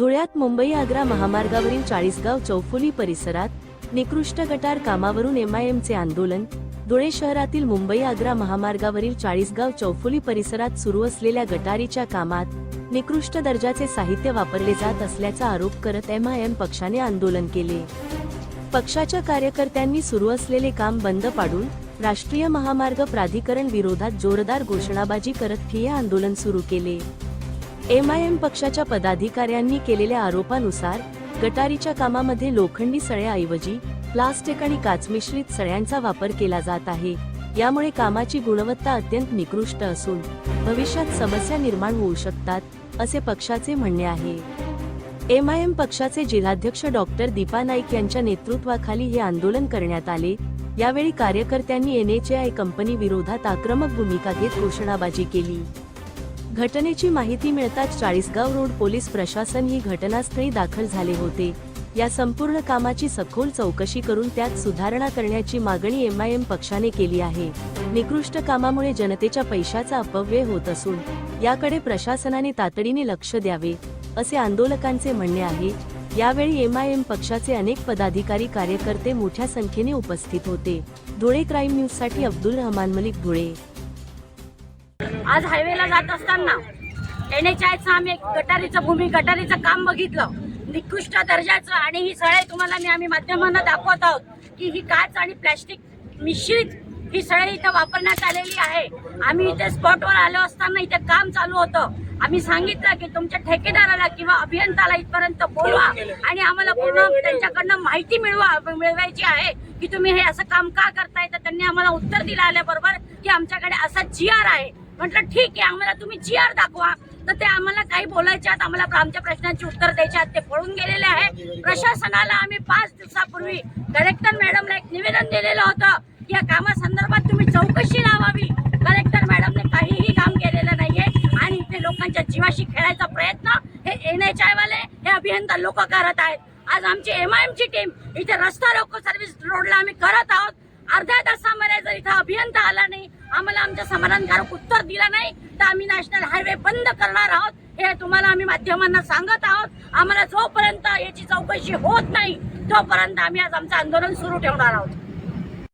धुळ्यात मुंबई आग्रा महामार्गावरील चाळीसगाव चौफुली परिसरात निकृष्ट गटार कामावरून एमआयएमचे आंदोलन धुळे शहरातील मुंबई आग्रा महामार्गावरील चाळीसगाव चौफुली परिसरात सुरू असलेल्या गटारीच्या कामात निकृष्ट दर्जाचे साहित्य वापरले जात असल्याचा आरोप करत एमआयएम पक्षाने आंदोलन केले. पक्षाच्या कार्यकर्त्यांनी सुरू असलेले काम बंद पाडून राष्ट्रीय महामार्ग प्राधिकरण विरोधात जोरदार घोषणाबाजी करत ठिय्या आंदोलन सुरू केले. एमआयएम पक्षाच्या पदाधिकाऱ्यांनी केलेल्या आरोपानुसार गटारीच्या कामामध्ये लोखंडी सळ्याऐवजी प्लास्टिक आणि काच मिश्रित सळ्यांचा वापर केला जात आहे. यामुळे कामाची गुणवत्ता अत्यंत निकृष्ट असून भविष्यात समस्या निर्माण होऊ शकतात असे पक्षाचे म्हणणे आहे. एमआयएम पक्षाचे जिल्हाध्यक्ष डॉक्टर दीपा नाईक यांच्या नेतृत्वाखाली हे आंदोलन करण्यात आले. यावेळी कार्यकर्त्यांनी एनएचआय कंपनी विरोधात आक्रमक भूमिका घेत घोषणाबाजी केली. घटनेची माहिती मिळताच चाळीसगाव रोड पोलीस प्रशासन ही घटनास्थळी दाखल झाले होते. या संपूर्ण कामाची सखोल चौकशी करून त्यात सुधारणा करण्याची मागणी एम आय एम पक्षाने केली आहे. निकृष्ट कामामुळे जनतेच्या पैशाचा अपव्यय होत असून याकडे प्रशासनाने तातडीने लक्ष द्यावे असे आंदोलकांचे म्हणणे आहे. यावेळी एम आय एम पक्षाचे अनेक पदाधिकारी कार्यकर्ते मोठ्या संख्येने उपस्थित होते. धुळे क्राईम न्यूजसाठी अब्दुल रहमान मलिक धुळे. आज हायवेला जात असताना एन एच आयचं आम्ही गटारीचं भूमी गटारीचं काम बघितलं. निकृष्ट दर्जाचं आणि ही सळई तुम्हाला मी आम्ही माध्यमांना दाखवत आहोत की ही काच आणि प्लॅस्टिक मिश्रित ही सळई इथं वापरण्यात आलेली आहे. आम्ही इथे स्पॉटवर आलो असताना इथे काम चालू होतं. आम्ही सांगितलं की तुमच्या ठेकेदाराला किंवा अभियंताला इथपर्यंत बोलवा आणि आम्हाला पूर्ण त्यांच्याकडनं माहिती मिळवा मिळवायची आहे की तुम्ही हे असं काम का करताय? तर त्यांनी आम्हाला उत्तर दिलं आल्याबरोबर की आमच्याकडे असा जी आर आहे. म्हटलं ठीक आहे आम्हाला तुम्ही जी आर दाखवा. तर ते आम्हाला काही बोलायचे आहेत आम्हाला आमच्या प्रश्नांची उत्तर द्यायचे आहेत ते पळून गेलेले आहे. प्रशासनाला आम्ही पाच दिवसापूर्वी कलेक्टर मॅडमला एक निवेदन दिलेलं होतं की या कामासंदर्भात तुम्ही चौकशी लावावी. कलेक्टर मॅडमने काहीही काम केलेलं नाहीये आणि इथे लोकांच्या जीवाशी खेळायचा प्रयत्न हे एन एच आय वाले हे अभियंता लोक करत आहेत. आज आमची एम आय ची टीम इथे रस्ता रोको सर्व्हिस रोडला आम्ही करत आहोत. अर्ध्या तासामध्ये जर इथं अभियंता आला नाही आम्हाला आमच्या समाधानकारक उत्तर दिलं नाही तर आम्ही नॅशनल हायवे बंद करणार आहोत हे तुम्हाला आम्ही माध्यमांना सांगत आहोत. आम्हाला जोपर्यंत याची चौकशी होत नाही तोपर्यंत आम्ही आज आमचं आंदोलन सुरू ठेवणार आहोत.